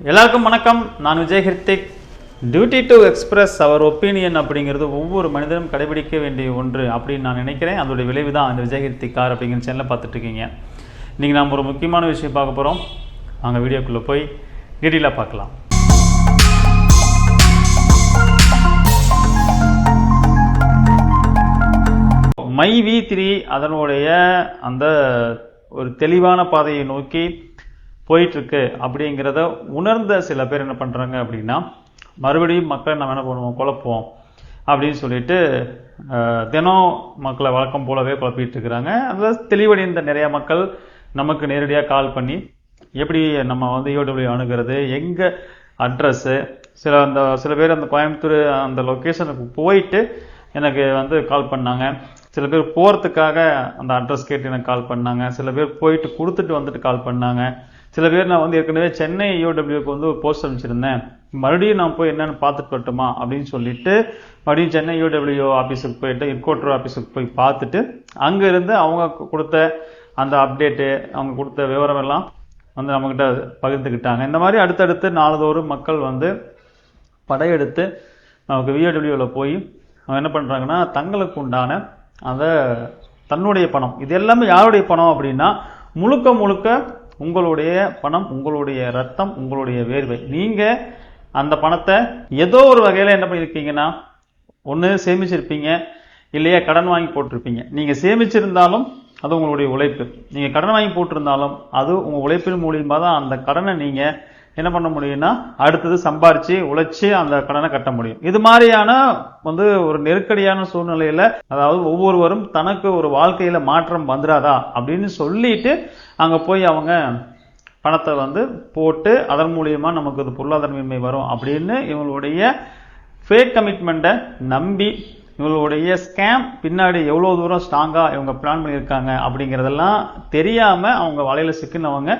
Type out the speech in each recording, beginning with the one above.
எல்லாருக்கும் வணக்கம். நான் Vijay Hrithik duty to express our opinion அப்படிங்கிறது ஒவ்வொரு மனிதனும் கடைபிடிக்க வேண்டிய ஒன்று அப்படின்னு நான் நினைக்கிறேன். அதோடைய விளைவு தான் அந்த விஜய் ஹிர்திக் கார் அப்படிங்கிற சேனலில் பார்த்துட்டு இருக்கீங்க இன்றைக்கி நாம் ஒரு முக்கியமான விஷயம் பார்க்க போகிறோம் வாங்க வீடியோக்குள்ளே போய் டீட்டெயிலாக பார்க்கலாம். மை வி த்ரீ அதனுடைய அந்த ஒரு தெளிவான பாதையை நோக்கி போயிட்டுருக்கு அப்படிங்கிறத உணர்ந்த சில பேர் என்ன பண்ணுறாங்க அப்படின்னா மறுபடியும் மக்களை நம்ம என்ன பண்ணுவோம் குழப்புவோம் அப்படின்னு சொல்லிட்டு தினம் மக்களை வழக்கம் போலவே குழப்பிட்டு இருக்கிறாங்க. அதில் தெளிவடைந்த நிறையா மக்கள் நமக்கு நேரடியாக கால் பண்ணி எப்படி நம்ம வந்து யூடியூப்ல அணுகிறது எங்கே அட்ரஸ்ஸு சில அந்த சில பேர் அந்த கோயம்புத்தூர் அந்த லொக்கேஷனுக்கு போயிட்டு எனக்கு வந்து கால் பண்ணாங்க. சில பேர் போகிறதுக்காக அந்த அட்ரஸ் கேட்டு எனக்கு கால் பண்ணாங்க. சில பேர் போயிட்டு கொடுத்துட்டு வந்துட்டு கால் பண்ணாங்க. சில பேர் நான் வந்து ஏற்கனவே சென்னை யூடபிள்யூக்கு வந்து ஒரு போஸ்ட் அனுப்பிச்சிருந்தேன். மறுபடியும் நான் போய் என்னென்னு பார்த்துட்டு வரட்டுமா அப்படின்னு சொல்லிட்டு மறுபடியும் சென்னை யூடபிள்யூ ஆஃபீஸுக்கு போயிட்டு ஹெட்கோட்டர் ஆஃபீஸுக்கு போய் பார்த்துட்டு அங்கே இருந்து அவங்க கொடுத்த அந்த அப்டேட்டு அவங்க கொடுத்த விவரம் எல்லாம் வந்து நம்மக்கிட்ட பகிர்ந்துக்கிட்டாங்க. இந்த மாதிரி அடுத்தடுத்து நாளதோறும் மக்கள் வந்து படையெடுத்து நமக்கு விஏடபிள்யூவில் போய் அவங்க என்ன பண்ணுறாங்கன்னா தங்களுக்கு உண்டான அந்த தன்னுடைய பணம். இது எல்லாமே யாருடைய பணம் அப்படின்னா முழுக்க முழுக்க உங்களுடைய பணம் உங்களுடைய ரத்தம் உங்களுடைய வேர்வை. நீங்கள் அந்த பணத்தை ஏதோ ஒரு வகையில் என்ன பண்ணியிருக்கீங்கன்னா ஒன்று சேமிச்சிருப்பீங்க இல்லையா கடன் வாங்கி போட்டிருப்பீங்க. நீங்கள் சேமிச்சிருந்தாலும் அது உங்களுடைய உழைப்பு. நீங்கள் கடன் வாங்கி போட்டிருந்தாலும் அது உங்கள் உழைப்பின் மூலியமாக தான் அந்த கடனை நீங்கள் என்ன பண்ண முடியும்னா அடுத்தது சம்பாரிச்சு உழைச்சி அந்த கடனை கட்ட முடியும். இது மாதிரியான வந்து ஒரு நெருக்கடியான சூழ்நிலையில அதாவது ஒவ்வொருவரும் தனக்கு ஒரு வாழ்க்கையில மாற்றம் வந்துடாதா அப்படின்னு சொல்லிட்டு அங்க போய் அவங்க பணத்தை வந்து போட்டு அதன் மூலியமா நமக்கு இது பொருளாதார மேன்மை வரும் அப்படின்னு இவங்களுடைய ஃபேக் கமிட்மெண்ட்டை நம்பி இவங்களுடைய ஸ்கேம் பின்னாடி எவ்வளோ தூரம் ஸ்ட்ராங்காக இவங்க பிளான் பண்ணியிருக்காங்க அப்படிங்கிறதெல்லாம் தெரியாமல் அவங்க வலையில் சிக்கினவங்க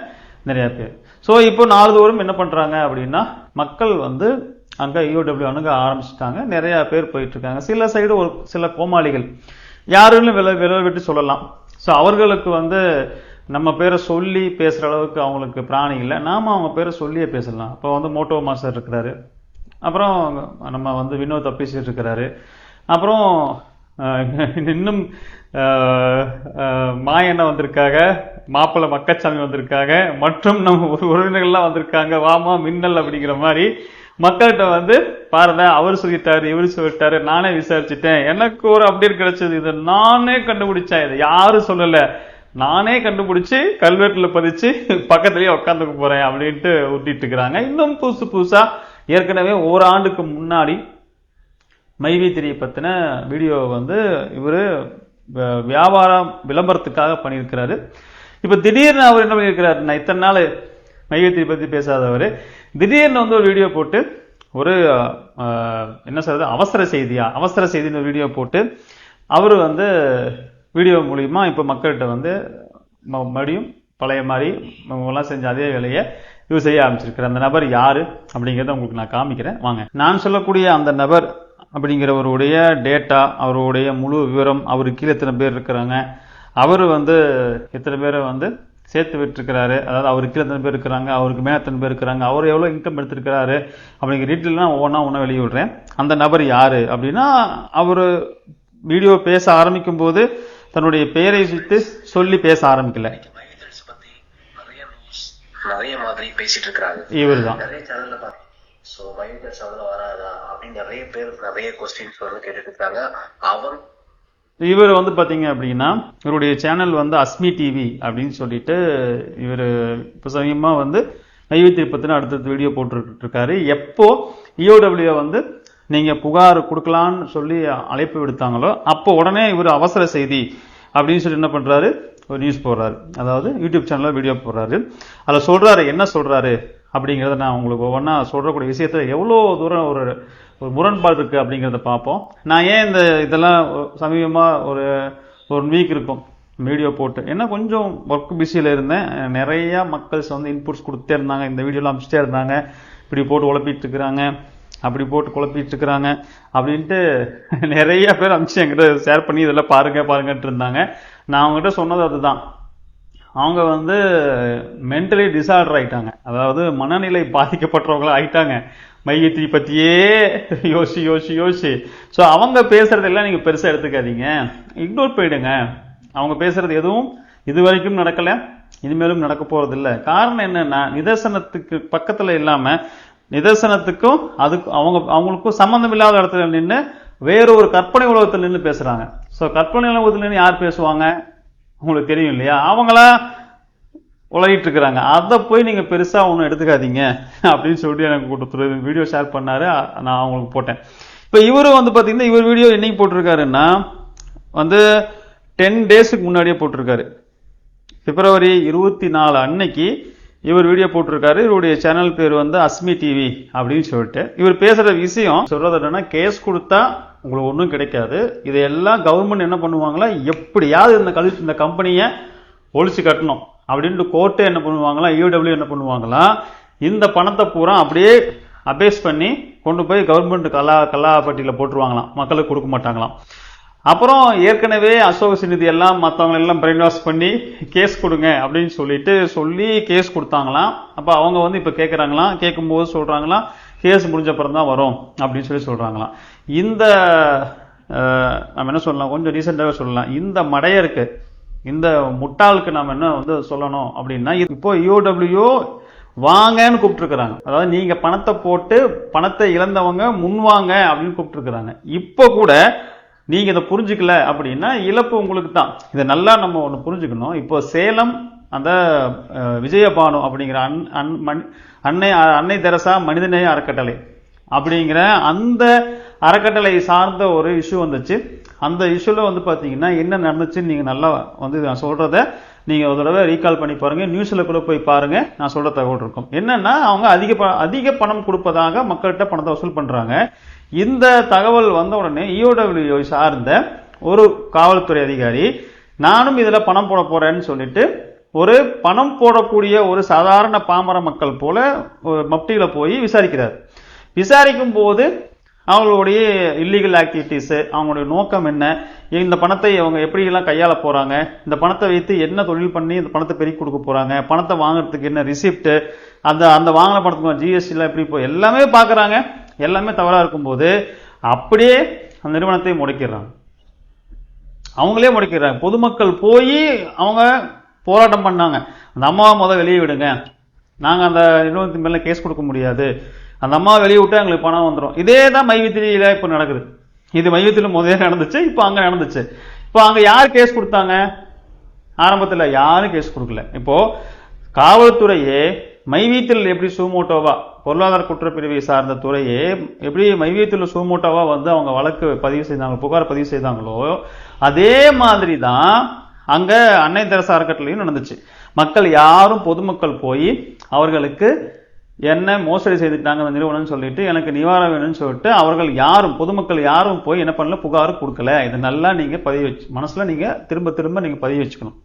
நிறையா பேர். ஸோ இப்போ நாள்தோறும் என்ன பண்ணுறாங்க அப்படின்னா மக்கள் வந்து அங்கே யூடபிள்யூ அணுக ஆரம்பிச்சிட்டாங்க. நிறையா பேர் போயிட்டுருக்காங்க. சில சைடு ஒரு சில கோமாளிகள். யாருன்னு வில விளைவிட்டு விட்டு சொல்லலாம். ஸோ அவர்களுக்கு வந்து நம்ம பேரை சொல்லி பேசுகிற அளவுக்கு அவங்களுக்கு பிராணி இல்லை. நாம அவங்க பேரை சொல்லியே பேசலாம். இப்போ வந்து மோட்டோ மாஸ்டர் இருக்கிறாரு. அப்புறம் நம்ம வந்து வினோத் பேசிட்டு இருக்கிறாரு. அப்புறம் இன்னும் மாயண்ணா வந்திருக்காங்க மாப்பிள்ளை மக்கச்சாமி வந்திருக்காங்க மற்றும் நம்ம உறவினர்கள்லாம் வந்திருக்காங்க. வாமா மின்னல் அப்படிங்கிற மாதிரி மக்கள்கிட்ட வந்து பாருங்க அவர் சொல்லிட்டாரு இவர் சொல்லிட்டாரு நானே விசாரிச்சுட்டேன். எனக்கு ஒரு அப்டேட் கிடைச்சது. இதை நானே கண்டுபிடிச்சேன். இதை யாரும் சொல்லல. நானே கண்டுபிடிச்சு கல்வெட்டில் பதிச்சு பக்கத்துலேயே உட்காந்துக்க போறேன் அப்படின்ட்டு ஊட்டிட்டு இருக்கிறாங்க. இன்னும் புதுசு புதுசா ஏற்கனவே ஓராண்டுக்கு முன்னாடி மைவி திரியை பத்தின வீடியோ வந்து இவர் வியாபாரம் விளம்பரத்துக்காக பண்ணியிருக்கிறாரு. இப்போ திடீர்னு அவர் என்ன பண்ணியிருக்கிறார்? நான் இத்தனை நாள் மையத்தை பற்றி பேசாதவர். திடீர்னு வந்து ஒரு வீடியோ போட்டு ஒரு என்ன சொல்றது அவசர செய்தியா? அவசர செய்தின்னு ஒரு வீடியோ போட்டு அவர் வந்து வீடியோ மூலியமா இப்போ மக்கள்கிட்ட வந்து ம- மறுபடியும் பழைய மாதிரி எல்லாம் செஞ்ச அதே வேலையை இவர் செய்ய ஆரம்பிச்சிருக்கிறார். அந்த நபர் யாரு? அப்படிங்கிறத உங்களுக்கு நான் காமிக்கிறேன். வாங்க. நான் சொல்லக்கூடிய அந்த நபர் அப்படிங்கிறவருடைய டேட்டா அவருடைய முழு விவரம் அவருக்கு கீழே எத்தனை பேர் இருக்கிறாங்க அவர் வந்து எத்தனை பேரை வந்து சேர்த்து விட்டுருக்கிறாரு அதாவது அவருக்கு கீழே எத்தனை பேர் இருக்கிறாங்க அவருக்கு மேலே எத்தனை பேர் இருக்கிறாங்க அவர் எவ்வளோ இன்கம் எடுத்திருக்கிறாரு அப்படிங்கிற டீட்டெயிலாம் ஒவ்வொன்றா ஒன்றா வெளியே விடுறேன் அந்த நபர் யாரு? அப்படின்னா அவர் வீடியோ பேச ஆரம்பிக்கும் போது தன்னுடைய பெயரை சுட்டு சொல்லி பேச ஆரம்பிக்கல. இவர் தான் நிறைய சோ அவ்வளவு வராதா? அப்படின்னு நிறைய பேர் நிறைய கொஸ்டின்ஸ் வந்து கேட்டுட்டு இருக்காங்க. அவர் இவர் வந்து பாத்தீங்க அப்படின்னா இவருடைய சேனல் வந்து அஸ்மி டிவி அப்படின்னு சொல்லிட்டு இவர் இப்போ சமயமாக வந்து நைவேத்திய பத்தின அடுத்தடுத்த வீடியோ போட்டுட்டு இருக்காரு. எப்போ இஓடபிள்யூ வந்து நீங்க புகார் கொடுக்கலான்னு சொல்லி அழைப்பு விடுத்தாங்களோ அப்போ உடனே இவர் அவசர செய்தி அப்படின்னு சொல்லி என்ன பண்றாரு? ஒரு நியூஸ் போடுறாரு. அதாவது யூடியூப் சேனல்ல வீடியோ போடுறாரு. அதில் சொல்றாரு என்ன சொல்றாரு? அப்படிங்கிறத நான் உங்களுக்கு ஒவ்வொன்றா சொல்கிறக்கூடிய விஷயத்தில் எவ்வளோ தூரம் ஒரு ஒரு முரண்பாடு இருக்குது அப்படிங்கிறத பார்ப்போம். நான் ஏன் இந்த இதெல்லாம் சமீபமாக ஒரு ஒரு வீக் இருக்கும் வீடியோ போட்டு. ஏன்னா கொஞ்சம் ஒர்க் பிஸியில் இருந்தேன். நிறையா மக்கள்ஸ் வந்து இன்புட்ஸ் கொடுத்தே இருந்தாங்க. இந்த வீடியோலாம் அனுப்பிச்சிட்டே இருந்தாங்க. இப்படி போட்டு உழப்பிட்டு இருக்கிறாங்க. அப்படி போட்டு குழப்பிட்டு இருக்கிறாங்க. அப்படின்ட்டு நிறைய பேர் அனுப்பிச்சு என்கிட்ட ஷேர் பண்ணி இதெல்லாம் பாருங்க பாருங்கன்ட்டு இருந்தாங்க. நான் அவங்ககிட்ட சொன்னது அதுதான். அவங்க வந்து மென்டலி டிசார்டர் ஆயிட்டாங்க. அதாவது மனநிலை பாதிக்கப்பட்டவங்களாக ஆயிட்டாங்க. மையத்திரி பற்றியே யோசி யோசி யோசி. ஸோ அவங்க பேசுறதெல்லாம் நீங்கள் பெருசாக எடுத்துக்காதீங்க. இக்னோர் போயிடுங்க. அவங்க பேசுறது எதுவும் இது வரைக்கும் நடக்கலை. இனிமேலும் நடக்க போகிறதில்ல காரணம் என்னன்னா நிதர்சனத்துக்கு பக்கத்தில் இல்லாமல் நிதர்சனத்துக்கும் அதுக்கு அவங்க அவங்களுக்கும் சம்மந்தம் இல்லாத இடத்துல நின்று வேற ஒரு கற்பனை உலகத்தில் நின்று பேசுகிறாங்க ஸோ கற்பனை உலகத்தில் நின்று யார் பேசுவாங்க? உங்களுக்கு தெரியும் இல்லையா? அவங்களா உலகிட்டு இருக்கிறாங்க. அதை போய் நீங்கள் பெருசாக ஒன்றும் எடுத்துக்காதீங்க அப்படின்னு சொல்லிட்டு எனக்கு கொடுத்துரு. வீடியோ ஷேர் பண்ணாரு. நான் அவங்களுக்கு போட்டேன். இப்போ இவரும் வந்து பார்த்தீங்கன்னா இவர் வீடியோ என்னைக்கு போட்டிருக்காருன்னா வந்து டென் டேஸுக்கு முன்னாடியே போட்டிருக்காரு. பிப்ரவரி இருபத்தி நாலு அன்னைக்கு இவர் வீடியோ போட்டிருக்காரு. இவருடைய சேனல் பேர் வந்து அஸ்மி டிவி அப்படின்னு சொல்லிட்டு. இவர் பேசுகிற விஷயம் சொல்கிறது என்னன்னா கேஸ் கொடுத்தா உங்களுக்கு ஒன்றும் கிடைக்காது. இதையெல்லாம் கவர்மெண்ட் என்ன பண்ணுவாங்களா? எப்படியாவது இந்த கழி இந்த கம்பெனியை ஒழிச்சு கட்டணும். அப்படின்ட்டு கோர்ட்டே என்ன பண்ணுவாங்களா? இடபிள்யூ என்ன பண்ணுவாங்களா? இந்த பணத்தை பூரா அப்படியே அபேஸ் பண்ணி கொண்டு போய் கவர்மெண்ட் கலா கலாப்பட்டியில் போட்டுருவாங்களாம். மக்களுக்கு கொடுக்க மாட்டாங்களாம். அப்புறம் ஏற்கனவே அசோக சிநிதி எல்லாம் மற்றவங்க எல்லாம் பிரெயின் வாஷ் பண்ணி கேஸ் கொடுங்க அப்படின்னு சொல்லிட்டு சொல்லி கேஸ் கொடுத்தாங்களாம். அப்போ அவங்க வந்து இப்போ கேட்குறாங்களாம் கேட்கும்போது சொல்கிறாங்களாம் கேஸ் முடிஞ்ச அப்புறம் தான் வரும் அப்படின்னு சொல்லி சொல்கிறாங்களாம் இந்த நம்ம என்ன சொல்லலாம்? கொஞ்சம் ரீசெண்டாகவே சொல்லலாம். இந்த மடையருக்கு இந்த முட்டாளுக்கு நாம் என்ன வந்து சொல்லணும் அப்படின்னா இப்போ யூடபிள்யூ வாங்கன்னு கூப்பிட்டுருக்குறாங்க. அதாவது நீங்கள் பணத்தை போட்டு பணத்தை இழந்தவங்க முன்வாங்க அப்படின்னு கூப்பிட்டுருக்குறாங்க. இப்போ கூட நீங்கள் இதை புரிஞ்சுக்கல அப்படின்னா இழப்பு உங்களுக்கு தான் இதை நல்லா நம்ம ஒன்று புரிஞ்சுக்கணும். இப்போ சேலம் அந்த விஜயபானு அப்படிங்கிற அன் அன் மண்- அன்னை அன்னை தெரசா மனிதநேய அறக்கட்டளை அப்படிங்கிற அந்த அறக்கட்டளை சார்ந்த ஒரு இஷ்யூ வந்துச்சு. அந்த இஷ்யூவில் வந்து பார்த்தீங்கன்னா என்ன நடந்துச்சுன்னு நீங்கள் நல்லா வந்து நான் சொல்கிறத நீங்கள் ஒரு தடவை ரீகால் பண்ணி பாருங்கள் நியூஸில் கூட போய் பாருங்கள் நான் சொல்கிற தகவல் இருக்கும். என்னென்னா அவங்க அதிக ப- அதிக பணம் கொடுப்பதாக மக்கள்கிட்ட பணத்தை வசூல் பண்ணுறாங்க இந்த தகவல் வந்த உடனே இஓடபிள்யூ சார்ந்த ஒரு காவல்துறை அதிகாரி நானும் இதில் பணம் போட போகிறேன்னு சொல்லிட்டு ஒரு பணம் போடக்கூடிய ஒரு சாதாரண பாமர மக்கள் போல மப்டியில் போய் விசாரிக்கிறார். விசாரிக்கும் போது அவங்களுடைய இல்லீகல் ஆக்டிவிட்டீஸு அவங்களுடைய நோக்கம் என்ன? இந்த பணத்தை அவங்க எப்படியெல்லாம் கையாள போகிறாங்க இந்த பணத்தை வைத்து என்ன தொழில் பண்ணி இந்த பணத்தை பெருக்கி கொடுக்க போகிறாங்க பணத்தை வாங்குறதுக்கு என்ன ரிசிப்ட் அந்த அந்த வாங்கின பணத்துக்கு ஜிஎஸ்டிலாம் எப்படி போ எல்லாமே பார்க்குறாங்க எல்லாமே தவறாக இருக்கும்போது அப்படியே அந்த நிறுவனத்தை முடக்கிடுறாங்க. அவங்களே முடக்கிடுறாங்க. பொதுமக்கள் போய் அவங்க போராட்டம் பண்ணாங்க. அந்த அம்மாவை முதல் வெளியே விடுங்க. நாங்கள் அந்த நிறுவனத்தின் மேலே கேஸ் கொடுக்க முடியாது. அந்த அம்மாவை வெளியே விட்டு எங்களுக்கு பணம் வந்துடும் இதே தான் மைவித்திரியில் இப்போ நடக்குது. இது மைவித்திரியில முதல்ல நடந்துச்சு இப்போ அங்கே நடந்துச்சு. இப்போ அங்கே யார் கேஸ் கொடுத்தாங்க? ஆரம்பத்தில் யாரும் கேஸ் கொடுக்கல. இப்போ காவல்துறையே மைவீத்தில் எப்படி சூமோட்டோவா பொருளாதார குற்றப்பிரிவை சார்ந்த துறையே எப்படி மைவியத்தில் சூமோட்டோவா வந்து அவங்க வழக்கு பதிவு செய்தாங்க புகார் பதிவு செய்தாங்களோ அதே மாதிரி தான் அங்கே அன்னை தெரசா அறக்கட்டளையும் நடந்துச்சு. மக்கள் யாரும் பொதுமக்கள் போய் அவர்களுக்கு என்ன மோசடி செய்துட்டாங்க அந்த நிறுவனம்னு சொல்லிட்டு எனக்கு நிவாரணம் வேணும்னு சொல்லிட்டு அவர்கள் யாரும் பொதுமக்கள் யாரும் போய் என்ன பண்ணல புகார் கொடுக்கல. இதை நல்லா நீங்கள் பதிவு வச்சு மனசில் நீங்கள் திரும்ப திரும்ப நீங்கள் பதிவு வச்சுக்கணும்.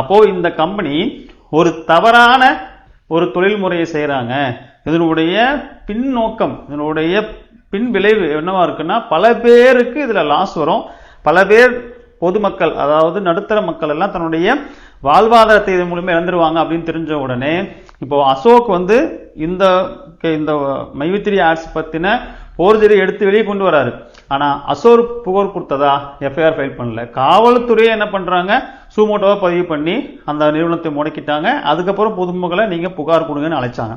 அப்போது இந்த கம்பெனி ஒரு தவறான ஒரு தொழில் முறையை செய்கிறாங்க இதனுடைய பின்னோக்கம் இதனுடைய பின் விளைவு என்னவா இருக்குன்னா பல பேருக்கு இதுல லாஸ் வரும். பல பேர் பொதுமக்கள் அதாவது நடுத்தர மக்கள் எல்லாம் தன்னுடைய வாழ்வாதாரத்தை இதன் மூலமா இழந்துருவாங்க அப்படின்னு தெரிஞ்ச உடனே இப்போ அசோக் வந்து இந்த இந்த மைவித்திரி ஆர்ட்ஸ் பத்தின போர்ஜரி எடுத்து வெளியே கொண்டு வராரு. ஆனால் அசோர் புகார் கொடுத்ததா? எஃப்ஐஆர் ஃபைல் பண்ணல. காவல்துறையை என்ன பண்றாங்க? சூமோட்டோவா பதிவு பண்ணி அந்த நிறுவனத்தை முடக்கிட்டாங்க. அதுக்கப்புறம் பொதுமக்களை நீங்க புகார் கொடுங்கன்னு அழைச்சாங்க.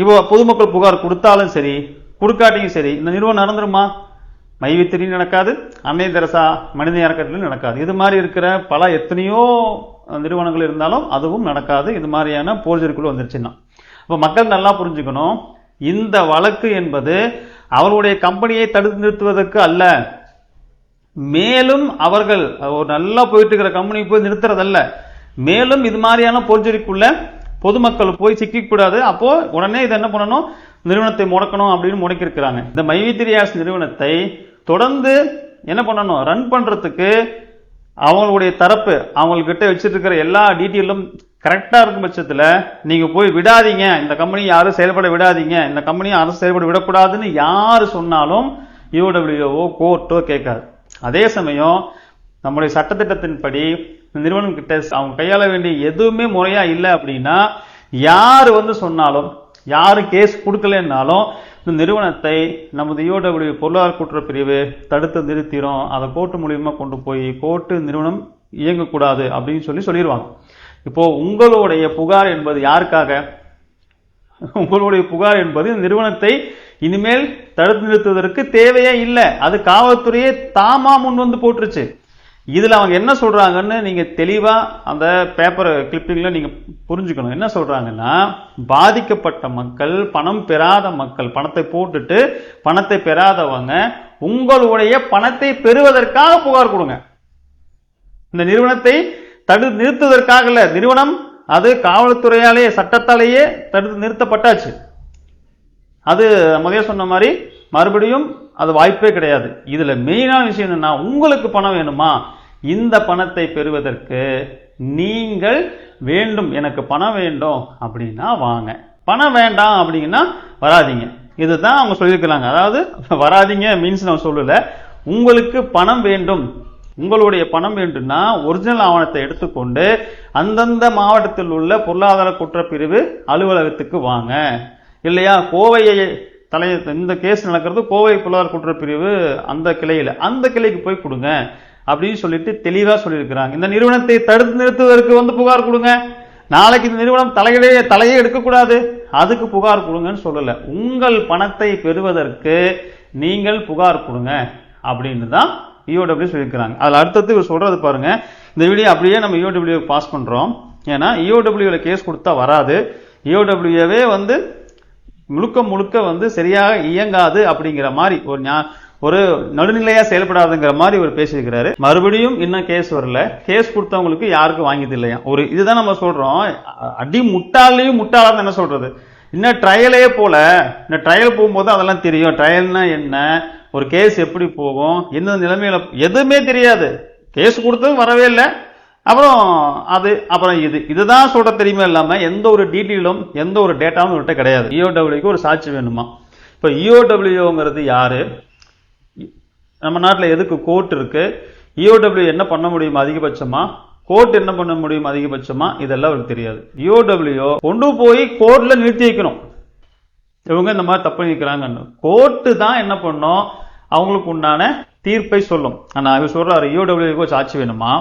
இப்போ பொதுமக்கள் புகார் கொடுத்தாலும் சரி கொடுக்காட்டியும் சரி இந்த நிறுவனம் நடந்துருமா? மைவித்திரியும் நடக்காது அன்னை தெரசா மனித இறக்கத்திலும் நடக்காது. இது மாதிரி இருக்கிற பல எத்தனையோ நிறுவனங்கள் இருந்தாலும் அதுவும் நடக்காது. இது மாதிரியான போர்ஜரிக்குள்ள வந்துருச்சுன்னா. இப்போ மக்கள் நல்லா புரிஞ்சுக்கணும் இந்த வழக்கு என்பது அவர்களுடைய கம்பெனியை தடுத்து நிறுத்துவதற்கு அல்ல. மேலும் அவர்கள் ஒரு நல்லா போயிட்டு இருக்கிற கம்பெனி போய் நிறுத்துறதல்ல. மேலும் இது மாதிரியான போர்ஜரிக்குள்ள பொதுமக்கள் போய் சிக்கிக்கூடாது. அப்போ உடனே இதை என்ன பண்ணணும்? நிறுவனத்தை முடக்கணும் அப்படின்னு முடக்கியிருக்கிறாங்க. இந்த மைவித்திரியாஸ் நிறுவனத்தை தொடர்ந்து என்ன பண்ணணும்? ரன் பண்றதுக்கு அவங்களுடைய தரப்பு அவங்கக்கிட்ட வச்சுட்டு இருக்கிற எல்லா டீட்டெயிலும் கரெக்டாக இருக்கும் பட்சத்தில் நீங்கள் போய் விடாதீங்க. இந்த கம்பெனி யாரும் செயல்பட விடாதீங்க. இந்த கம்பெனியை அரசு செயல்பட விடக்கூடாதுன்னு யார் சொன்னாலும் யூடபிள்யூஓ கோர்ட்டோ கேட்காது. அதே சமயம் நம்முடைய சட்டத்திட்டத்தின்படி நிறுவனம் கிட்ட அவங்க கையாள வேண்டிய எதுவுமே முறையா இல்லை அப்படின்னா யார் வந்து சொன்னாலும் யாரு கேஸ் கொடுக்கலன்னாலும் இந்த நிறுவனத்தை நமது யூடபிள்யூ பொருளாதார கூட்டுற பிரிவு தடுத்து நிறுத்திடும் அதை கோர்ட்டு மூலியமா கொண்டு போய் கோர்ட்டு நிறுவனம் இயங்கக்கூடாது அப்படின்னு சொல்லி சொல்லிடுவாங்க இப்போ உங்களுடைய புகார் என்பது யாருக்காக? உங்களுடைய புகார் என்பது இந்த நிறுவனத்தை இனிமேல் தடுத்து நிறுத்துவதற்கு தேவையே இல்லை. அது காவல்துறையே தாமா முன் வந்து போட்டுருச்சு. இதில் அவங்க என்ன சொல்கிறாங்கன்னு நீங்கள் தெளிவாக அந்த பேப்பர் கிளிப்பிங்கில் நீங்கள் புரிஞ்சுக்கணும். என்ன சொல்கிறாங்கன்னா பாதிக்கப்பட்ட மக்கள் பணம் பெறாத மக்கள் பணத்தை போட்டுட்டு பணத்தை பெறாதவங்க உங்களுடைய பணத்தை பெறுவதற்காக புகார் கொடுங்க. இந்த நிறுவனத்தை தடுத்து நிறுத்துவதற்காக இல்லை நிறுவனம் அது காவல்துறையாலேயே சட்டத்தாலேயே தடுத்து நிறுத்தப்பட்டாச்சு. அது முதல்ல சொன்ன மாதிரி மறுபடியும் அது வாய்ப்பே கிடையாது. இதில் மெயினான விஷயம் என்னன்னா உங்களுக்கு பணம் வேணுமா? இந்த பணத்தை பெறுவதற்கு நீங்கள் வேண்டும் எனக்கு பணம் வேண்டும் அப்படின்னா வாங்க. பணம் வேண்டாம் அப்படிங்கன்னா வராதீங்க. இதுதான் அவங்க சொல்லியிருக்கிறாங்க. அதாவது வராதீங்க மீன்ஸ் நான் சொல்லலை. உங்களுக்கு பணம் வேண்டும். உங்களுடைய பணம் வேண்டும்னா ஒரிஜினல் ஆவணத்தை எடுத்துக்கொண்டு அந்தந்த மாவட்டத்தில் உள்ள பொருளாதார குற்றப்பிரிவு அலுவலகத்துக்கு வாங்க. இல்லையா? கோவையை தலை இந்த கேஸ் நடக்கிறது கோவை பொருளாதார குற்றப்பிரிவு அந்த கிளையில். அந்த கிளைக்கு போய் கொடுங்க அப்படின்னு சொல்லிட்டு தெளிவாக சொல்லியிருக்கிறாங்க. இந்த நிறுவனத்தை தடுத்து நிறுத்துவதற்கு வந்து புகார் கொடுங்க. நாளைக்கு இந்த நிறுவனம் தலையிலேயே தலையே எடுக்கக்கூடாது. அதுக்கு புகார் கொடுங்கன்னு சொல்லலை. உங்கள் பணத்தை பெறுவதற்கு நீங்கள் புகார் கொடுங்க அப்படின்னு தான் இஓடபிள்யூ சொல்லியிருக்கிறாங்க. அதில் அடுத்தது இவர் சொல்கிறது பாருங்க. இந்த வீடியோ அப்படியே நம்ம இஓடபிள்யூ பாஸ் பண்ணுறோம் ஏன்னா இஓடபிள்யூவில் கேஸ் கொடுத்தா வராது. இஓடபிள்யூவே வந்து முழுக்க முழுக்க வந்து சரியாக இயங்காது அப்படிங்கிற மாதிரி ஒரு ஞா- ஒரு நடுநிலையா செயல்படாதுங்கிற மாதிரி ஒரு பேசியிருக்கிறாரு. மறுபடியும் இன்னும் கேஸ் வரல. கேஸ் கொடுத்தவங்களுக்கு யாருக்கும் வாங்கியது இல்லையா? ஒரு இதுதான் நம்ம சொல்றோம். அடி முட்டாளையும் முட்டாளான்னு என்ன சொல்றது. இன்னும் ட்ரையலே போல. இந்த ட்ரையல் போகும்போது அதெல்லாம் தெரியும். ட்ரையல்னா என்ன? ஒரு கேஸ் எப்படி போகும்? எந்த நிலைமையில எதுவுமே தெரியாது. கேஸ் கொடுத்ததும் வரவே இல்லை. அப்புறம் அது அப்புறம் இது. இதுதான் சொல்கிற தெரியுமே இல்லாமல் எந்த ஒரு டீட்டெயிலும் எந்த ஒரு டேட்டாவும் இவர்கிட்ட கிடையாது. இஓடபிள்யூக்கு ஒரு சாட்சி வேணுமா? இப்போ இஓடபிள்யூங்கிறது யார்? நம்ம நாட்டில் எதுக்கு கோர்ட் இருக்குது இஓடபிள்யூ என்ன பண்ண முடியும் அதிகபட்சமாக கோர்ட் என்ன பண்ண முடியும் அதிகபட்சமாக இதெல்லாம் அவருக்கு தெரியாது. இஓடபிள்யூ கொண்டு போய் கோர்ட்டில் நிறுத்தி வைக்கணும். இவங்க இந்த மாதிரி தப்பு நிற்கிறாங்கன்னு கோர்ட்டு தான் என்ன பண்ணும்? அவங்களுக்கு உண்டான தீர்ப்பை சொல்லும். ஆனால் இவர் சொல்கிறார் இஓடபிள்யூக்கு சாட்சி வேணுமா?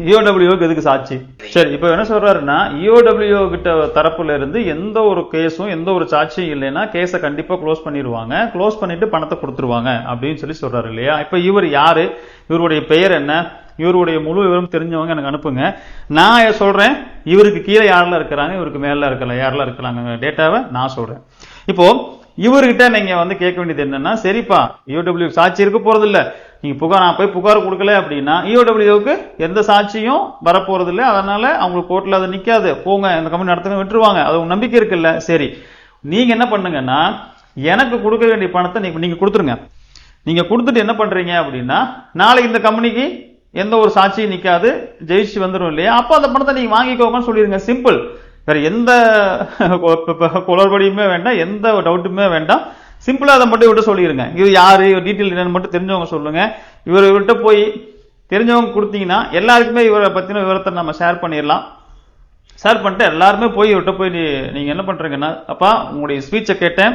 இஓடபிள்யூக்கு எதுக்கு சாட்சி? சரி இப்போ என்ன சொல்றாருன்னா இஓடபிள்யூ கிட்ட தரப்புல இருந்து எந்த ஒரு கேஸும் எந்த ஒரு சாட்சியும் இல்லைன்னா கேஸை கண்டிப்பா க்ளோஸ் பண்ணிடுவாங்க க்ளோஸ் பண்ணிட்டு பணத்தை கொடுத்துருவாங்க அப்படின்னு சொல்லி சொல்றாரு இல்லையா? இப்போ இவர் யாரு? இவருடைய பெயர் என்ன? இவருடைய முழு விவரம் தெரிஞ்சவங்க எனக்கு அனுப்புங்க. நான் சொல்றேன். இவருக்கு கீழே யாரெல்லாம் இருக்கிறாங்க? இவருக்கு மேல இருக்கலாம் யாரெல்லாம் இருக்கிறாங்க? டேட்டாவை நான் சொல்றேன். இப்போ இவர்கிட்ட நீங்க வந்து கேட்க வேண்டியது என்னன்னா சரிப்பா யூடபிள்யூ சாட்சி இருக்க போறது இல்லை நீங்கள் புகார் நான் போய் புகார் கொடுக்கல அப்படின்னா யூடபிள்யூக்கு எந்த சாட்சியும் வரப்போகிறது இல்லை அதனால் அவங்களுக்கு கோர்ட்டில் அது நிற்காது போங்க இந்த கம்பெனி நடத்துங்க விட்டுருவாங்க. அது உங்க நம்பிக்கை இருக்குல்ல. சரி. நீங்கள் என்ன பண்ணுங்கன்னா எனக்கு கொடுக்க வேண்டிய பணத்தை நீங்கள் கொடுத்துருங்க. நீங்கள் கொடுத்துட்டு என்ன பண்ணுறீங்க அப்படின்னா நாளைக்கு இந்த கம்பெனிக்கு எந்த ஒரு சாட்சியும் நிற்காது ஜெயிச்சு வந்துடும் இல்லையா? அப்போ அந்த பணத்தை நீங்கள் வாங்கிக்கோங்கன்னு சொல்லிடுங்க சிம்பிள் வேறு எந்த குளறுபடியுமே வேண்டாம். எந்த டவுட்டுமே வேண்டாம். சிம்பிளாக அதை மட்டும் இவர்கிட்ட சொல்லிடுங்க இது யாரு? டீட்டெயில் என்னன்னு மட்டும் தெரிஞ்சவங்க சொல்லுங்கள் இவர் இவர்கிட்ட போய் தெரிஞ்சவங்க கொடுத்தீங்கன்னா எல்லாருக்குமே இவரை பற்றின விவரத்தை நம்ம ஷேர் பண்ணிடலாம். ஷேர் பண்ணிட்டு எல்லாருமே போய் இவர்கிட்ட போய் நீ- என்ன பண்ணுறீங்கன்னா அப்பா உங்களுடைய ஸ்பீச்சை கேட்டேன்.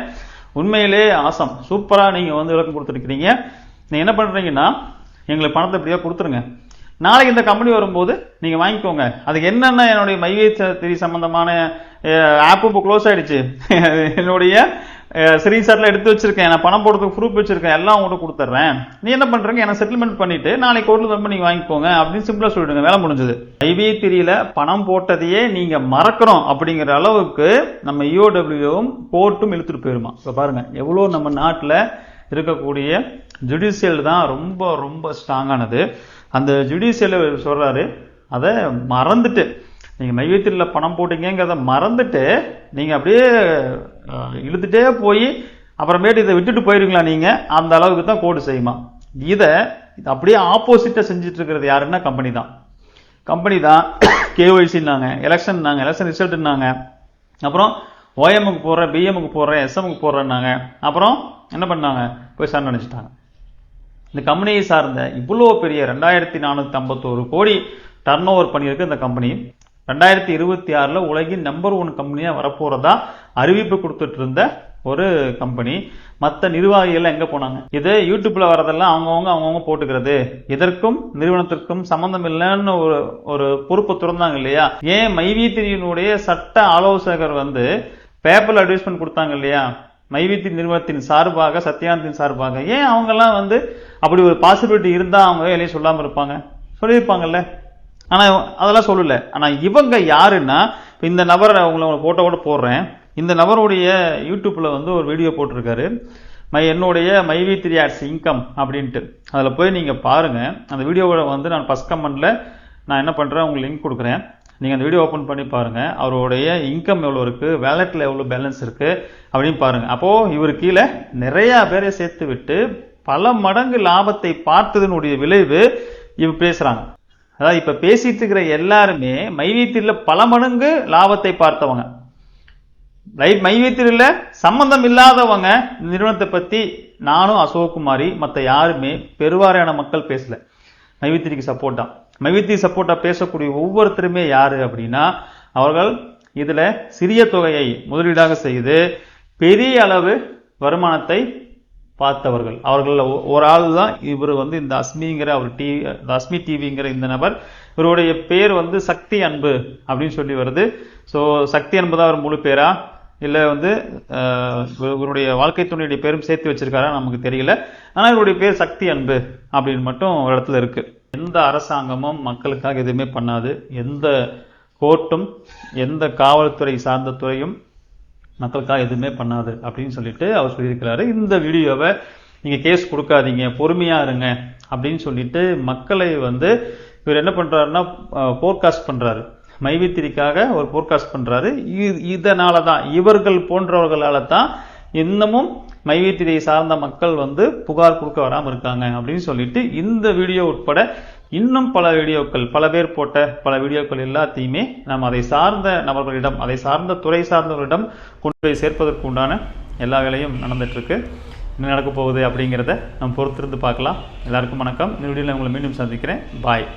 உண்மையிலே ஆசம் சூப்பராக நீங்கள் வந்து விளக்கம் கொடுத்துருக்கிறீங்க. நீங்கள் என்ன பண்ணுறீங்கன்னா எங்களுக்கு பணத்தை இப்படியாக கொடுத்துருங்க. நாளைக்கு இந்த கம்பெனி வரும்போது நீங்கள் வாங்கிக்கோங்க. அதுக்கு என்னென்ன என்னுடைய மைவேத்திரி சம்பந்தமான ஆப்பு இப்போ க்ளோஸ் ஆகிடுச்சு என்னுடைய ஸ்கிரீன்ஷாட்ல எடுத்து வச்சிருக்கேன். நான் பணம் போடுறதுக்கு ப்ரூஃப் வச்சிருக்கேன். எல்லாம் உங்கள்கிட்ட கொடுத்துட்றேன் நீ என்ன பண்ணுறீங்க எனக்கு செட்டில்மெண்ட் பண்ணிட்டு நாளைக்கு கோர்ட்டில் ரொம்ப நீங்கள் வாங்கிக்கோங்க அப்படின்னு சிம்பிளாக சொல்லிடுங்க. வேலை முடிஞ்சது. ஐவி திரியில் பணம் போட்டதையே நீங்கள் மறக்கிறோம் அப்படிங்கிற அளவுக்கு நம்ம இஓடபிள்யூவும் கோர்ட்டும் இழுத்துட்டு போயிருமா? இப்போ பாருங்க. எவ்வளோ நம்ம நாட்டில் இருக்கக்கூடிய ஜுடிஷியல் தான் ரொம்ப ரொம்ப ஸ்ட்ராங்கானது அந்த ஜுடிஷியல் சொல்கிறாரு அதை மறந்துட்டு நீங்கள் மையத்தில் பணம் போட்டீங்கிறத மறந்துட்டு நீங்கள் அப்படியே இழுத்துட்டே போய் அப்புறமேட்டு இதை விட்டுட்டு போயிருங்களா நீங்கள் அந்த அளவுக்கு தான் கோடு செய்யுமா? இதை இது அப்படியே ஆப்போசிட்டாக செஞ்சுட்டு இருக்கிறது யாருன்னா கம்பெனி தான். கம்பெனி தான் கேஒய்சின்னாங்க எலெக்ஷன்னாங்க எலெக்ஷன் ரிசல்ட்னாங்க அப்புறம் ஓஎம்முக்கு போடுறேன் பிஎம்முக்கு போடுறேன் எஸ்எம்முக்கு போடுறேன்னாங்க. அப்புறம் என்ன பண்ணாங்க? போய் சார் நினச்சிட்டாங்க இந்த கம்பெனியை சார்ந்த இவ்வளோ பெரிய ரெண்டாயிரத்தி நானூற்றி ஐம்பத்தோரு கோடி டர்ன் ஓவர் பண்ணியிருக்கு இந்த கம்பெனி ரெண்டாயிரத்தி இருபத்தி ஆறில் உலகின் நம்பர் ஒன் கம்பெனியாக வரப்போகிறதா அறிவிப்பு கொடுத்துட்டு இருந்த ஒரு கம்பெனி மற்ற நிர்வாகிகள் எங்கே போனாங்க? இது யூடியூப்பில் வரதெல்லாம் அவங்கவுங்க அவங்கவுங்க போட்டுக்கிறது. இதற்கும் நிறுவனத்திற்கும் சம்மந்தம் இல்லைன்னு ஒரு ஒரு பொறுப்பு திறந்தாங்க இல்லையா? ஏன் மைவீத்திரியினுடைய சட்ட ஆலோசகர் வந்து பேப்பர் அட்வைஸ்மெண்ட் கொடுத்தாங்க இல்லையா? மைவித்தி நிறுவனத்தின் சார்பாக சத்யானந்தின் சார்பாக. ஏன் அவங்கெல்லாம் வந்து அப்படி ஒரு பாசிபிலிட்டி இருந்தால் அவங்க எதையும் சொல்லாமல் இருப்பாங்க? சொல்லியிருப்பாங்கல்ல. ஆனால் அதெல்லாம் சொல்லலை. ஆனால் இவங்க யாருன்னா இப்போ இந்த நபரை உங்களை போட்டோ கூட போடுறேன். இந்த நபருடைய யூடியூப்பில் வந்து ஒரு வீடியோ போட்டிருக்காரு. மை என்னுடைய my V three ads income அப்படின்ட்டு. அதில் போய் நீங்கள் பாருங்கள் அந்த வீடியோவை வந்து நான் ஃபஸ்ட் கமெண்டில் நான் என்ன பண்ணுறேன் உங்களுக்கு லிங்க் கொடுக்குறேன். நீங்கள் அந்த வீடியோ ஓப்பன் பண்ணி பாருங்கள் அவருடைய இன்கம் எவ்வளோ இருக்குது வேலெட்டில் எவ்வளோ பேலன்ஸ் இருக்குது அப்படின்னு பாருங்கள் அப்போது இவர் கீழே நிறையா பேரை சேர்த்து விட்டு பல மடங்கு லாபத்தை பார்த்ததனுடைய விளைவு இவர் பேசுகிறாங்க அதாவது இப்போ பேசிட்டு இருக்கிற எல்லாருமே மைவீத்திரில் பல மடங்கு லாபத்தை பார்த்தவங்க. லைஃப் மைவீத்திரில சம்பந்தம் இல்லாதவங்க இந்த நிறுவனத்தை பற்றி நானும் அசோக்குமாரி மற்ற யாருமே பெருவாரியான மக்கள் பேசல. மைவித்திரிக்கு சப்போர்ட்டாக மைவித்திரி சப்போர்ட்டாக பேசக்கூடிய ஒவ்வொருத்தருமே யார் அப்படின்னா அவர்கள் இதில் சிறிய தொகையை முதலீடாக செய்து பெரிய அளவு வருமானத்தை பார்த்தவர்கள். அவர்கள் ஒரு ஆள் தான் இவர் வந்து இந்த அஸ்மிங்கிற அவர் டிவி இந்த அஸ்மி டிவிங்கிற இந்த நபர். இவருடைய பேர் வந்து சக்தி அன்பு அப்படின்னு சொல்லி வருது. ஸோ சக்தி அன்பு தான் அவர் முழு பேரா? இல்லை வந்து இவருடைய வாழ்க்கை துணையுடைய பேரும் சேர்த்து வச்சிருக்காரா நமக்கு தெரியல. ஆனால் இவருடைய பேர் சக்தி அன்பு அப்படின்னு மட்டும் ஒரு இடத்துல இருக்கு. எந்த அரசாங்கமும் மக்களுக்காக எதுவுமே பண்ணாது. எந்த கோர்ட்டும் எந்த காவல்துறை சார்ந்த துறையும் மக்களுக்காக எதுவுமே பண்ணாது அப்படின்னு சொல்லிட்டு அவர் சொல்லியிருக்கிறாரு. இந்த வீடியோவை நீங்கள் கேஸ் கொடுக்காதீங்க பொறுமையாக இருங்க அப்படின்னு சொல்லிட்டு மக்களை வந்து இவர் என்ன பண்ணுறாருன்னா போர்காஸ்ட் பண்ணுறாரு மைவித்திரிக்காக ஒரு போர்காஸ்ட் பண்ணுறாரு இதனால தான் இவர்கள் போன்றவர்களால தான் இன்னமும் மைவித்திரியை சார்ந்த மக்கள் வந்து புகார் கொடுக்க வராமல் இருக்காங்க அப்படின்னு சொல்லிட்டு இந்த வீடியோ உட்பட இன்னும் பல வீடியோக்கள் பல பேர் போட்ட பல வீடியோக்கள் எல்லாத்தையுமே நாம் அதை சார்ந்த நபர்களிடம் அதை சார்ந்த துறை சார்ந்தவர்களிடம் கொண்டு போய் சேர்ப்பதற்கு உண்டான எல்லா வேலையும் நடந்துட்டுருக்கு. என்ன நடக்க போகுது அப்படிங்கிறத நம்ம பொறுத்திருந்து பார்க்கலாம். எல்லாருக்கும் வணக்கம். இந்த வீடியோவில் உங்களை மீண்டும் சந்திக்கிறேன். பாய்